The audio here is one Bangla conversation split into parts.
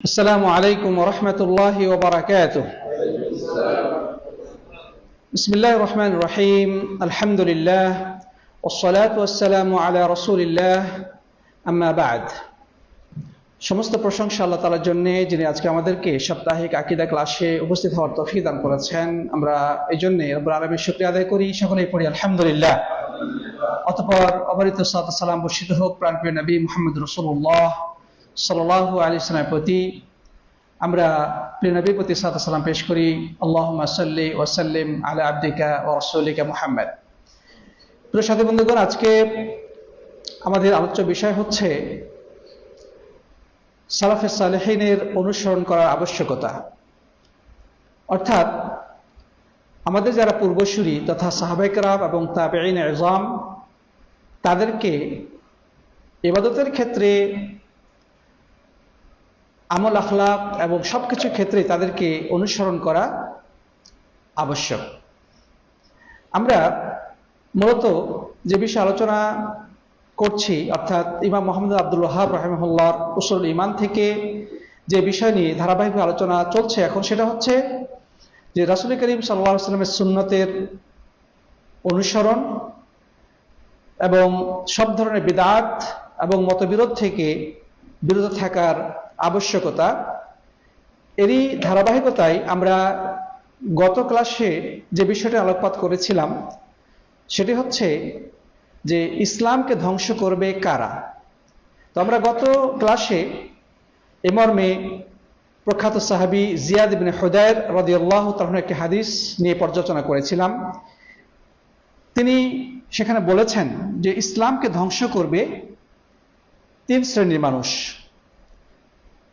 السلام عليكم ورحمة الله وبركاته بسم الله الرحمن الرحيم الحمد لله والصلاة والسلام على رسول الله أما بعد সমস্ত প্রশংসা আল্লাহ তালার জন্য যিনি আজকে আমাদেরকে সাপ্তাহিক আকিদা ক্লাসে উপস্থিত হওয়ার তফিক দান করেছেন আমরা এই জন্য রব্বুল আলমীর শুক্রিয়া আদায় করি সকলেই পড়ি আলহামদুলিল্লাহ অতপর অবরিত সালাম বর্ষিত হোক প্রাণপ্রিয় নবী মোহাম্মদ রসুল্লাহ সাল্লাহ আলী সালামের প্রতি আমরা প্রিয় নবীর প্রতি সালাম পেশ করি আল্লাহ সাল্লি ওয়াসাল্লিম আলা আব্দিকা ও রসুলিকা মোহাম্মদ। প্রিয় সাথী বন্ধুগণ, আজকে আমাদের আলোচ্য বিষয় হচ্ছে সালাফে সালেহিনের অনুসরণ করার আবশ্যকতা। অর্থাৎ আমাদের যারা পূর্বসূরি তথা সাহাবাইকরাম এবং তাবেইন এজাম তাদেরকে এবাদতের ক্ষেত্রে আমল আখলাক এবং সব কিছু ক্ষেত্রে তাদেরকে অনুসরণ করা আবশ্যক। আমরা মূলত যে বিষয়ে আলোচনা করছি, অর্থাৎ ইমাম মোহাম্মদ আব্দুল ওহাব রহমুল্লাহর উসুল ইমান থেকে যে বিষয় নিয়ে ধারাবাহিক আলোচনা চলছে এখন, সেটা হচ্ছে যে রাসুল করিম সাল্লা সাল্লামের সুন্নতের অনুসরণ এবং সব ধরনের বিদাত এবং মতবিরোধ থেকে বিরত থাকার আবশ্যকতা। এরই ধারাবাহিকতায় আমরা গত ক্লাসে যে বিষয়টি আলোকপাত করেছিলাম, সেটি হচ্ছে যে ইসলামকে ধ্বংস করবে কারা? তো আমরা গত ক্লাসে এ মর্মে প্রখ্যাত সাহাবি জিয়াদ বিন হুদায়ের রদিয়াল্লাহ তখন একটি হাদিস নিয়ে পর্যালোচনা করেছিলাম। তিনি সেখানে বলেছেন যে ইসলামকে ধ্বংস করবে তিন শ্রেণির মানুষ।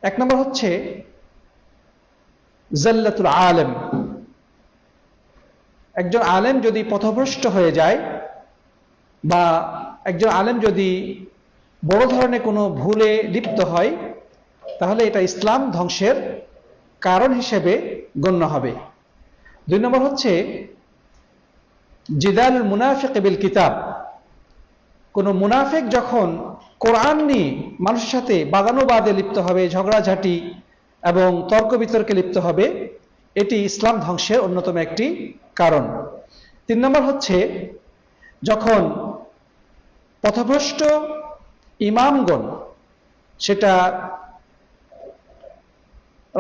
এক নম্বর হচ্ছে জাল্লাতুল আলেম। একজন আলেম যদি পথভ্রষ্ট হয়ে যায় বা একজন আলেম যদি বড় ধরনের কোনো ভুলে লিপ্ত হয়, তাহলে এটা ইসলাম ধ্বংসের কারণ হিসেবে গণ্য হবে। দুই নম্বর হচ্ছে জিদাল মুনাফিক বিল কিতাব। কোনো মুনাফেক যখন কোরআন নিয়ে মানুষের সাথে বাদানুবাদে লিপ্ত হবে, ঝগড়াঝাটি এবং তর্ক বিতর্কে লিপ্ত হবে, এটি ইসলাম ধ্বংসের অন্যতম একটি কারণ। তিন নম্বর হচ্ছে, যখন পথভ্রষ্ট ইমামগণ, সেটা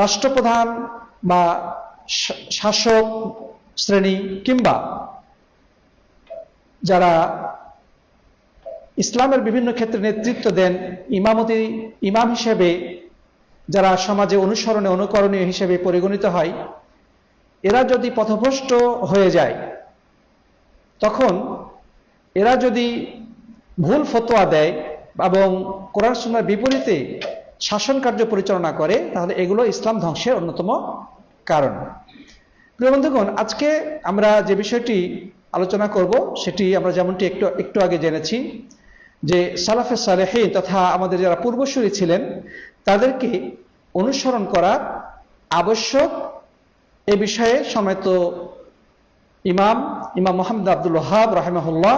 রাষ্ট্রপ্রধান বা শাসক শ্রেণি কিংবা যারা ইসলামের বিভিন্ন ক্ষেত্রে নেতৃত্ব দেন ইমামতি, ইমাম হিসেবে, যারা সমাজে অনুসরণে, অনুকরণীয় হিসেবে পরিগণিত হয়, এরা যদি পথভ্রষ্ট হয়ে যায়, তখন এরা যদি ভুল ফতোয়া দেয় এবং কোরআন সুন্নার বিপরীতে শাসন কার্য পরিচালনা করে, তাহলে এগুলো ইসলাম ধ্বংসের অন্যতম কারণ। প্রিয় বন্ধুগণ, আজকে আমরা যে বিষয়টি আলোচনা করব, সেটি আমরা যেমনটি একটু একটু আগে জেনেছি যে সালাফে সালেহীন তথা আমাদের যারা পূর্বসূরি ছিলেন, তাদেরকে অনুসরণ করা আবশ্যক। এ বিষয়ে সমেত ইমাম ইমাম মোহাম্মদ আব্দুল হাব রাহেমাহুল্লাহ,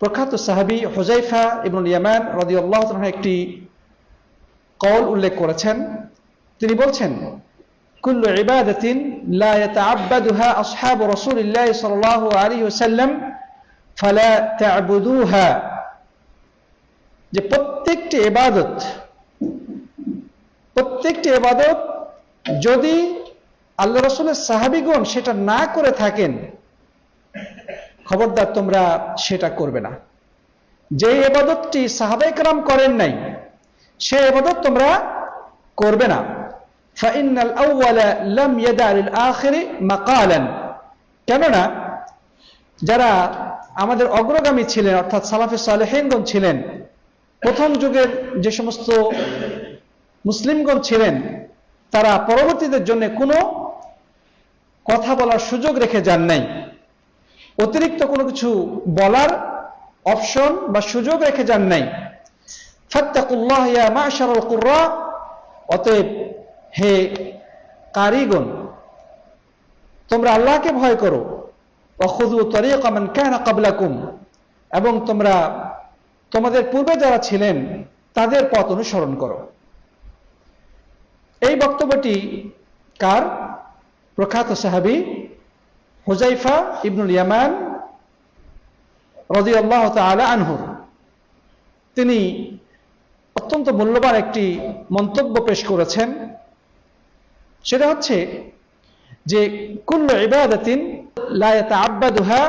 প্রখ্যাত সাহাবি হোজাইফা ইবনুল ইয়ামান রদি রদিউল্লাহ একটি কল উল্লেখ করেছেন। তিনি বলছেন, কুল্লু ইবাদাতিন লা ইয়াতাআব্বাদুহা আসহাবু রাসূলিল্লাহ সাল্লাল্লাহু আলাইহি ওয়াসাল্লাম ফালা তা'বুদুহা যে প্রত্যেকটি ইবাদত প্রত্যেকটি ইবাদত যদি আল্লাহ রসুলের সাহাবিগণ সেটা না করে থাকেন, খবরদার তোমরা সেটা করবে না। যে এবাদতটি সাহাবাইকরাম করেন নাই, সে এবাদত তোমরা করবে না। কেননা যারা আমাদের অগ্রগামী ছিলেন, অর্থাৎ সালাফে সালেহিনগণ ছিলেন প্রথম যুগের যে সমস্ত মুসলিমগণ ছিলেন, তারা পরবর্তীদের জন্য কোনো কথা বলার সুযোগ রেখে যান নাই। অতিরিক্ত কোনো কিছু বলার অপশন বা সুযোগ রেখে যান নাই। অতএব হে কারিগণ, তোমরা আল্লাহকে ভয় করো। অখুদু তরিকা মান কানা ক্বাবলাকুম এবং তোমরা তোমাদের পূর্বে যারা ছিলেন, তাদের পথ অনুসরণ করো। এই বক্তব্যটি কার? প্রখ্যাত সাহাবি হুজাইফা ইবনুল ইয়ামান রদি আল্লাহ তালা আনহুর তিনি অত্যন্ত মূল্যবান একটি মন্তব্য পেশ করেছেন। সেটা হচ্ছে যে, কুল্ল ইবাদাতিন লা ইয়াতাআব্বাদুহা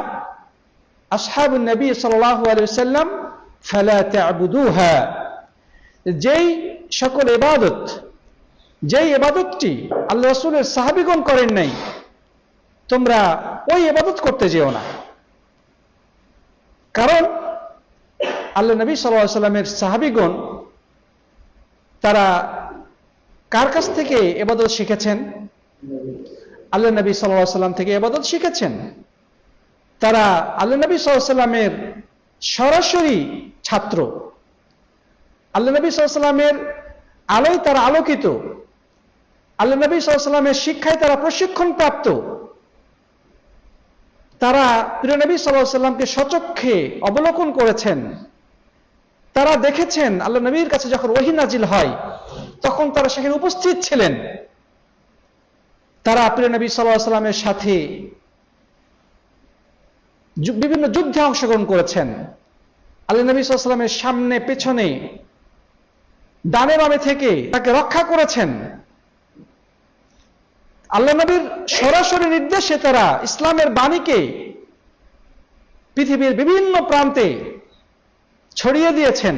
আসহাবুন নবী সাল্লাল্লাহু আলাইহি ওয়াসাল্লাম ফালা তা'বুদুহা যেই সকল ইবাদত, যেই ইবাদতটি আল্লাহ রাসূলের সাহাবীগণ করেন নাই, তোমরা ওই ইবাদত করতে যেও না। কারণ আল্লাহ নবী আলাইহি সাল্লামের সাহাবীগণ তারা কার কাছ থেকে এবাদত শিখেছেন? আল্লাহ নবী সাল্লাহ সাল্লাম থেকে এবাদত শিখেছেন। তারা আল্লাহ নবী সাল্লাহ সাল্লামের সরাসরি ছাত্র। আল্লাহ নবী সাল্লামের আলোয় তারা আলোকিত। আল্লাহ নবী সাল্লামের শিক্ষায় তারা প্রশিক্ষণ প্রাপ্ত তারা প্রিয় নবী সাল্লাহ সাল্লামকে সচক্ষে অবলোকন করেছেন। তারা দেখেছেন আল্লাহ নবীর কাছে যখন ওহি নাজিল হয়, তখন তারা সেখানে উপস্থিত ছিলেন। তারা প্রিয় নবী সাল্লাহ সাল্লামের সাথে বিভিন্ন যুদ্ধে অংশগ্রহণ করেছেন। আল্লাহ নবী সাল্লামের সামনে, পেছনে, ডানে বামে থেকে তাকে রক্ষা করেছেন। আল্লাহ নবীর সরাসরি নির্দেশে তারা ইসলামের বাণীকে পৃথিবীর বিভিন্ন প্রান্তে ছড়িয়ে দিয়েছেন।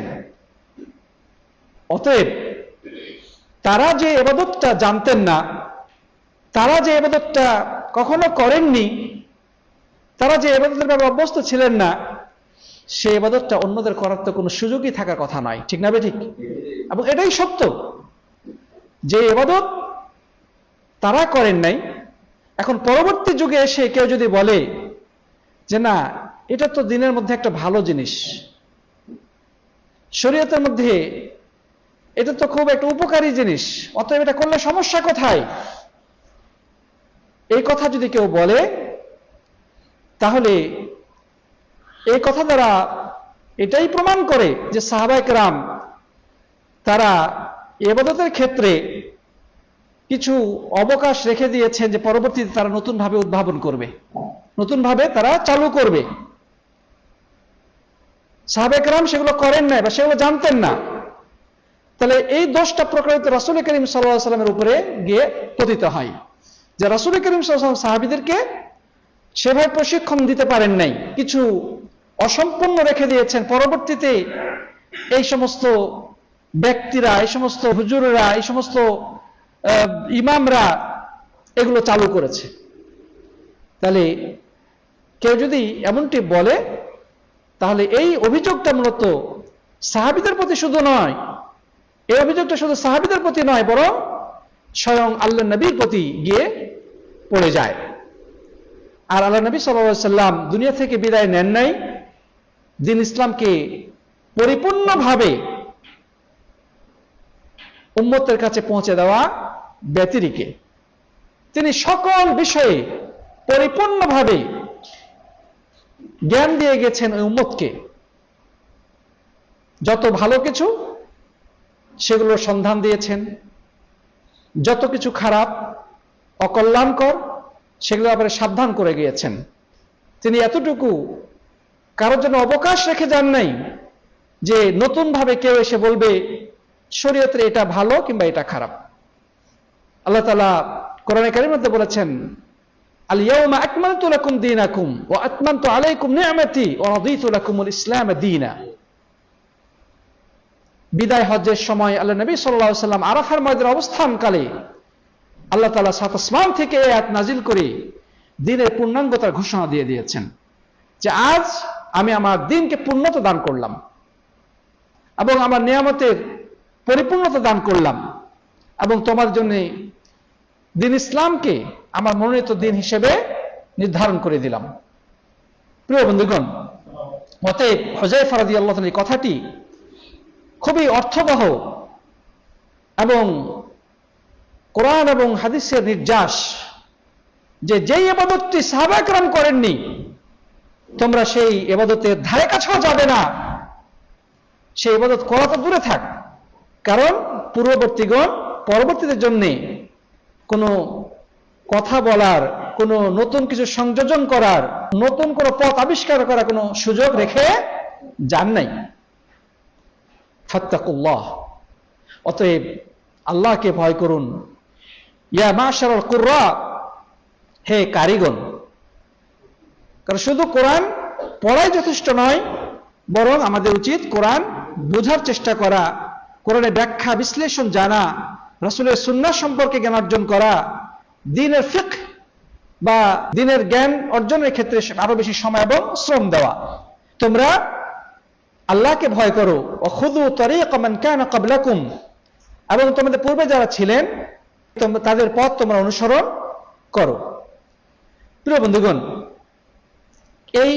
অতএব তারা যে এবাদতটা জানতেন না, তারা যে এবাদতটা কখনো করেননি তারা যে এবাদতের ব্যাপারে অভ্যস্ত ছিলেন না, সে এবাদতটা অন্যদের করার তো কোনো সুযোগই থাকার কথা নয়। ঠিক না ঠিক? এবং এটাই সত্য যে এবাদত তারা করেন নাই। এখন পরবর্তী যুগে এসে কেউ যদি বলে যে, না, এটা তো দিনের মধ্যে একটা ভালো জিনিস। শরীয়তের মধ্যে এটা তো খুব একটা উপকারী জিনিস। অতএব এটা করলে সমস্যা কোথায়? এই কথা যদি কেউ বলে তাহলে এই কথা দ্বারা এটাই প্রমাণ করে যে সাহাবায়ক রাম তারা এবাদতের ক্ষেত্রে কিছু অবকাশ রেখে দিয়েছেন যে পরবর্তীতে তারা নতুনভাবে উদ্ভাবন করবে। নতুনভাবে তারা চালু করবে। সাহাবেক রাম সেগুলো করেন নাই বা সেগুলো জানতেন না। তাহলে এই দোষটা প্রকৃত রাসুল করিম সাল্লাহ সাল্লামের উপরে গিয়ে পতিত হয় যে রাসুল করিম সাল্লাম সাহাবিদেরকে সেভাবে প্রশিক্ষণ দিতে পারেন নাই, কিছু অসম্পূর্ণ রেখে দিয়েছেন। পরবর্তীতে এই সমস্ত ব্যক্তিরা, এই সমস্ত হুজুরেরা, এই সমস্ত ইমামরা এগুলো চালু করেছে। তাহলে কেউ যদি এমনটি বলে, তাহলে এই অভিযোগটা মূলত সাহাবিদের প্রতি শুধু নয়, এই অভিযোগটা শুধু সাহাবিদের প্রতি নয়, বরং স্বয়ং আল্লাহ নবীর প্রতি গিয়ে পড়ে যায়। আর আল্লাহ নবী সাল্লাম দুনিয়া থেকে বিদায় নেন নাই। দিন ইসলামকে পরিপূর্ণভাবে উম্মতের কাছে পৌঁছে দেওয়া ব্যতিরিকে। তিনি সকল বিষয়ে পরিপূর্ণভাবে জ্ঞান দিয়ে গেছেন ওই উম্মতকে। যত ভালো কিছু সেগুলোর সন্ধান দিয়েছেন। যত কিছু খারাপ, অকল্যাণকর সেগুলো ব্যাপারে সাবধান করে গিয়েছেন। তিনি এতটুকু কারোর জন্য অবকাশ রেখে যান নাই যে নতুনভাবে কেউ এসে বলবে, শরীয়তের এটা ভালো কিংবা এটা খারাপ। আল্লাহ তালা কোরআনে কারির মধ্যে বলেছেন আল ইয়াউমা আকমালতু লাকুম দীনাকুম ওয়া আতমামতু আলাইকুম নি'মাতি ওয়া রাদিতু লাকুমুল ইসলাম দীনা। বিদায় হজ্জের সময় আল্লাহ নবী আলাইহি সাল্লাম আরাফার ময়দানে অবস্থানকালে আল্লাহ তালা সাত আসমান থেকে এক নাজিল করে দিনের পূর্ণাঙ্গতার ঘোষণা দিয়ে দিয়েছেন যে আজ আমি আমার দিনকে পূর্ণতা দান করলাম এবং আমার নিয়ামতের পরিপূর্ণতা দান করলাম এবং তোমার জন্য দিন ইসলামকে আমার মনোনীত দিন হিসেবে নির্ধারণ করে দিলাম। প্রিয় বন্ধুগণ, অতএব হজাই ফারাদি আল্লাহ কথাটি খুবই অর্থবহ এবং কোরআন এবং হাদিসের নির্যাস, যে যেই এবাদতটি সাহাবাকরাম করেননি, তোমরা সেই এবাদতের ধারে কাছেও যাবে না। সেই এবাদত করা তো দূরে থাক। কারণ পূর্ববর্তীগণ পরবর্তীদের জন্যে কোনো কথা বলার, কোনো নতুন কিছু সংযোজন করার, নতুন কোনো পথ আবিষ্কার করার কোনো সুযোগ রেখে যান নাই। ফাত্তাকুল্লাহ। অতএব আল্লাহকে ভয় করুন। ইয়া মাশারাল কুররা, হে কারিগণ। কারণ শুধু কোরআন পড়াই যথেষ্ট নয়, বরং আমাদের উচিত কোরআন বোঝার চেষ্টা করা, কোরআনের ব্যাখ্যা, বিশ্লেষণ জানা, রসুলের সুন্না সম্পর্কে জ্ঞান অর্জন করা, দিনের ফিক বা দিনের জ্ঞান অর্জনের ক্ষেত্রে আরও বেশি সময় এবং শ্রম দেওয়া। তোমরা আল্লাহকে ভয় করো। অখুদু তরিক মান কানা ক্বাবলাকুম। এবং তোমাদের পূর্বে যারা ছিলেন তাদের পথ তোমরা অনুসরণ করো। প্রিয় বন্ধুগণ, এই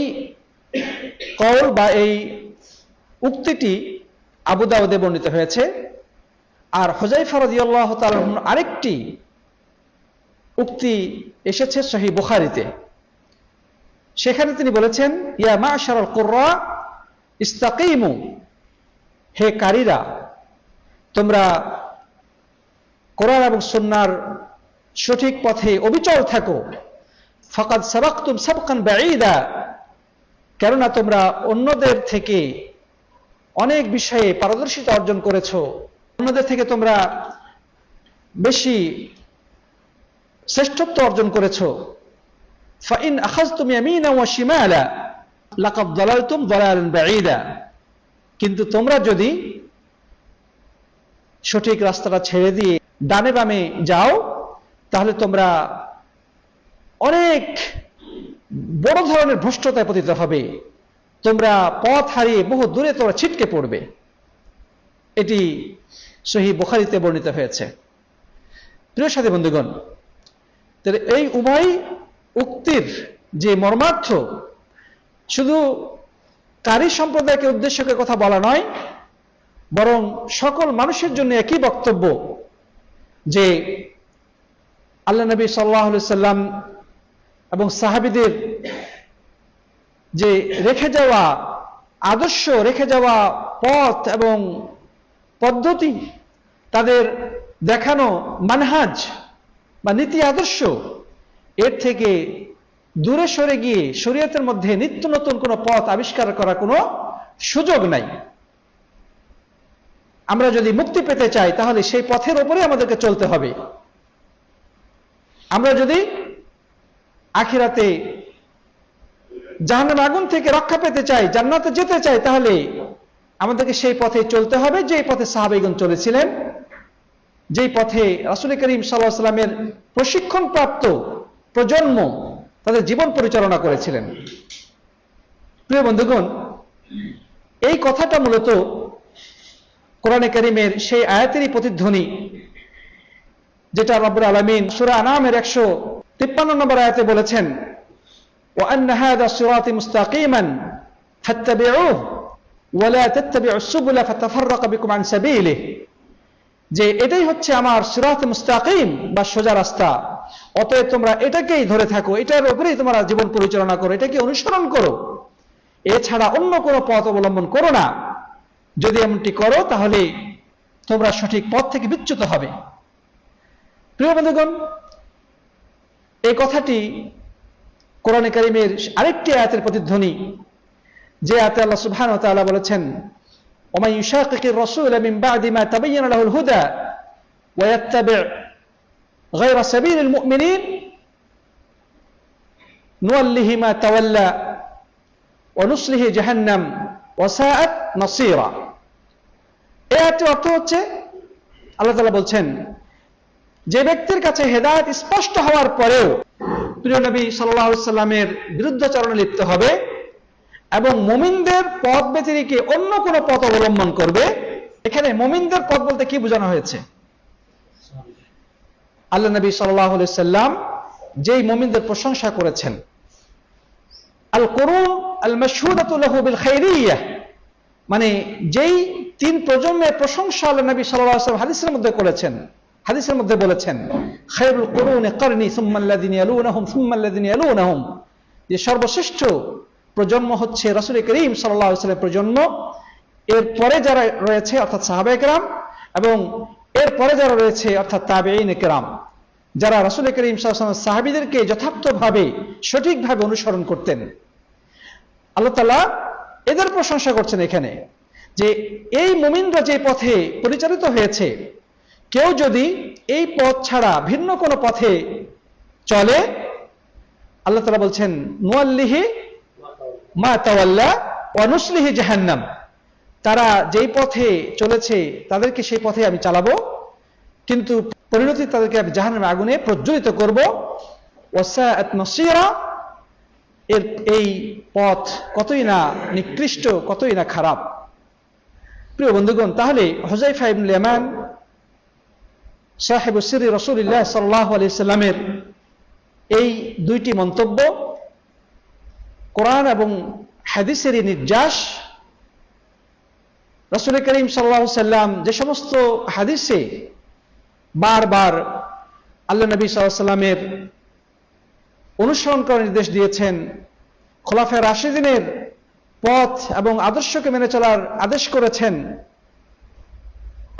কল বা এই উক্তিটি আবু দাউদে বর্ণিত হয়েছে। আর হোজাইফা রাদিয়াল্লাহু তাআলা আরেকটি উক্তি এসেছে সহি বুখারিতে। সেখানে তিনি বলেছেন, ইয়া মাশারাল কুররা, ইস্তাকিমু, হে কারীরা, তোমরা কোরআন এবং সুন্নাহর সঠিক পথে অবিচল থাকো। ফাকাদ সাবাকতুম সাবকান বাঈদা। কেননা তোমরা অন্যদের থেকে অনেক বিষয়ে পারদর্শিতা অর্জন করেছ। অন্যদের থেকে তোমরা বেশি শ্রেষ্ঠত্ব অর্জন করেছ। ফাইন আখাজতুম ইয়ামিনা ওয়া শিমালা, লাকাদ দালালতুম দালালান বাঈদা। কিন্তু তোমরা যদি সঠিক রাস্তাটা ছেড়ে দিয়ে ডানে বামে যাও, তাহলে তোমরা অনেক বড় ধরনের ভ্রষ্টতায় পতিত হবে। তোমরা পথ হারিয়ে বহু দূরে তোমরা ছিটকে পড়বে। এটি সহি বোখারিতে বর্ণিত হয়েছে। প্রিয় সাথী বন্ধুগণ, তাহলে এই উভয় উক্তির যে মর্মার্থ, শুধু কারি সম্প্রদায়কে উদ্দেশ্য করে কথা বলা নয়, বরং সকল মানুষের জন্য একই বক্তব্য যে আল্লাহ নবী সাল্লাহ সাল্লাম এবং সাহাবিদের যে রেখে যাওয়া আদর্শ, রেখে যাওয়া পথ এবং পদ্ধতি তাদের দেখানো মানহাজ বা নীতি আদর্শ, এর থেকে দূরে সরে গিয়ে শরীয়তের মধ্যে নিত্য নতুন কোনো পথ আবিষ্কার করার কোনো সুযোগ নাই। আমরা যদি মুক্তি পেতে চাই, তাহলে সেই পথের ওপরে আমাদেরকে চলতে হবে। আমরা যদি আখিরাতে জাহান্নাম আগুন থেকে রক্ষা পেতে চাই, জান্নাতে যেতে চাই, তাহলে আমাদেরকে সেই পথে চলতে হবে যে পথে সাহাবেগুন চলেছিলেন, যেই পথে রাসুল করিম সাল্লাহ সাল্লামের প্রশিক্ষণ প্রাপ্ত প্রজন্ম তাদের জীবন পরিচালনা করেছিলেন। প্রিয় বন্ধুগণ, এই কথাটা মূলত কোরআনে করিমের সেই আয়াতেরই প্রতিধ্বনি যেটা রব্বুর আলমিন সুরা আনামের একশো তিপ্পান্ন নম্বর আয়াতে বলেছেন وأن هذا صراطي مستقيما فاتبعوه ولا تتبعوا السبل فتفرق بكم عن سبيله যে এটাই হচ্ছে আমার সিরাত মুস্তাকিম বা সোজা রাস্তা অতএব তোমরা এটাকেই ধরে থাকো এটার উপরেই তোমরা জীবন পরিচালনা করো এটাকে অনুসরণ করো এছাড়া অন্য কোনো পথ অবলম্বন করো না যদি এমনটি করো তাহলে তোমরা সঠিক পথ থেকে বিচ্যুত হবে প্রিয় বন্ধুগণ এই কথাটি কোরআনে কারিমের আরেকটি আয়াতের প্রতিধ্বনি যে আয়াতে আল্লাহ সুবহানাহু ওয়া তাআলা বলেছেন ومن يشاقق الرسول من بعد ما تبين له الهدى ويتبع غير سبيل المؤمنين نوله ما تولى ونصله جهنم وساءت نصيرا এই আয়াতের অর্থ হচ্ছে, আল্লাহ তাআলা বলছেন, যে ব্যক্তির কাছে হেদায়েত স্পষ্ট হওয়ার পরেও প্রিয় নবী আলাইহি সাল্লামের বিরুদ্ধাচরণে লিপ্ত হবে এবং মোমিনদের পথ রেখে অন্য কোন পথ অবলম্বন করবে, এখানে মোমিনদের পথ বলতে কি বোঝানো হয়েছে? আল্লাহ নবী সাল্লাহ সাল্লাম যেই মোমিনদের প্রশংসা করেছেন আল করুন আল মশহুদাতুল্লাহবিল খাইরিয়া মানে যেই তিন প্রজন্মের প্রশংসা আল্লাহ নবী সাল্লাহ হাদিসের মধ্যে করেছেন। হাদিসের মধ্যে বলেছেন, খায়রুল করুন করনি সুম্মাল্লাদিন ইয়ালুনাহুম সুম্মাল্লাদিন ইয়ালুনাহুম যে সর্বশ্রেষ্ঠ প্রজন্ম হচ্ছে রাসুল করিম সাল্লাহ সাল্লামের প্রজন্ম। এর পরে যারা রয়েছে, অর্থাৎ সাহাবাইকরাম এবং এরপরে যারা রয়েছে, অর্থাৎ তাবেইন কেরাম, যারা রাসুল করিম সাল্লাল্লাহু সাহাবিদেরকে যথার্থভাবে সঠিকভাবে অনুসরণ করতেন। আল্লাহ তালা এদের প্রশংসা করছেন এখানে। যে এই মুমিনরা যে পথে পরিচালিত হয়েছে, কেউ যদি এই পথ ছাড়া ভিন্ন কোনো পথে চলে, আল্লাহ তালা বলছেন, নুয়াল্লিহি মা তাওয়াল্লা অনুসলিহি জাহান্নাম। তারা যেই পথে চলেছে, তাদেরকে সেই পথে আমি চালাবো, কিন্তু পরিণতি তাদেরকে আমি জাহান্নামে আগুনে প্রজ্বলিত করব। এর এই পথ কতই না নিকৃষ্ট, কতই না খারাপ। প্রিয় বন্ধুগণ, তাহলে হজাইফা ইবনুল ইয়ামান সাহেব সিরি রসুল্লাহ সাল্লাহ আলি সাল্লামের এই দুইটি মন্তব্য, কোরআন এবং হাদিসেরই নির্যাস, রসুল করিম সাল্লাহ সাল্লাম যে সমস্ত হাদিসে বারবার আল্লাহ নবী সাল্লামের অনুসরণ করার নির্দেশ দিয়েছেন খোলাফের রাশিদিনের পথ এবং আদর্শকে মেনে চলার আদেশ করেছেন।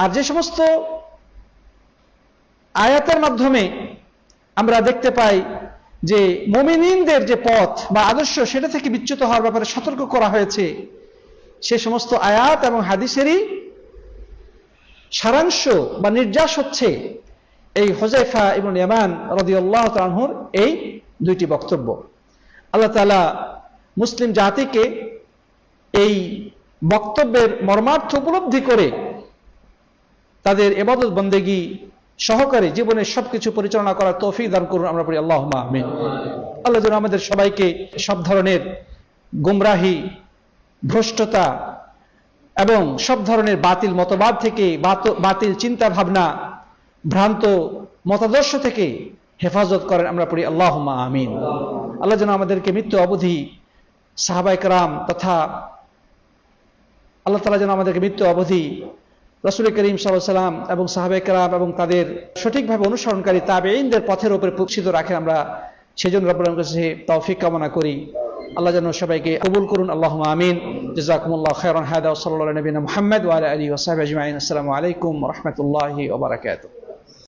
আর যে সমস্ত আয়াতের মাধ্যমে আমরা দেখতে পাই যে মমিনিনদের যে পথ বা আদর্শ সেটা থেকে বিচ্যুত হওয়ার ব্যাপারে সতর্ক করা হয়েছে। সে সমস্ত আয়াত এবং হাদিসেরই সারাংশ বা নির্যাস হচ্ছে এই হোজাইফা এবং ইয়ামান রদিউল্লাহ তানহুর এই দুইটি বক্তব্য। আল্লাহ তালা মুসলিম জাতিকে এই বক্তব্যের মর্মার্থ উপলব্ধি করে তাদের এবাদত বন্দেগী সহকারে জীবনের সবকিছু পরিচালনা করার তৌফিক দান করুন আমরা পড়ি আল্লাহ আমিন। আল্লাহ যেন আমাদের সবাইকে সব ধরনের গুমরাহি, ভ্রষ্টতা এবং সব ধরনের বাতিল মতবাদ থেকে বাতিল চিন্তা ভাবনা ভ্রান্ত মতাদর্শ থেকে হেফাজত করেন আমরা পড়ি আল্লাহ আমিন। আল্লাহ যেন আমাদেরকে মৃত্যু অবধি সাহাবাইকরাম তথা আল্লাহ তালা যেন আমাদেরকে মৃত্যু অবধি রসুল করিম সাল্লাম এবং সাহাবে কালাম এবং তাদের সঠিকভাবে অনুসরণকারী তাবেইনদের পথের উপরে প্রক্ষিত রাখে আমরা, সেজন্য রব্বুল কাছে তৌফিক কামনা করি। আল্লাহ যেন সবাইকে কবুল করুন আল্লাহ আমিন। জাজাকুমুল্লাহ খায়রান হায়দা সাল্লাহ নবীন মোহাম্মদ ওয়া আলী সাহবিহি আজমাইন। আসসালামু আলাইকুম রহমতুল্লাহি ওবরাকাতুহ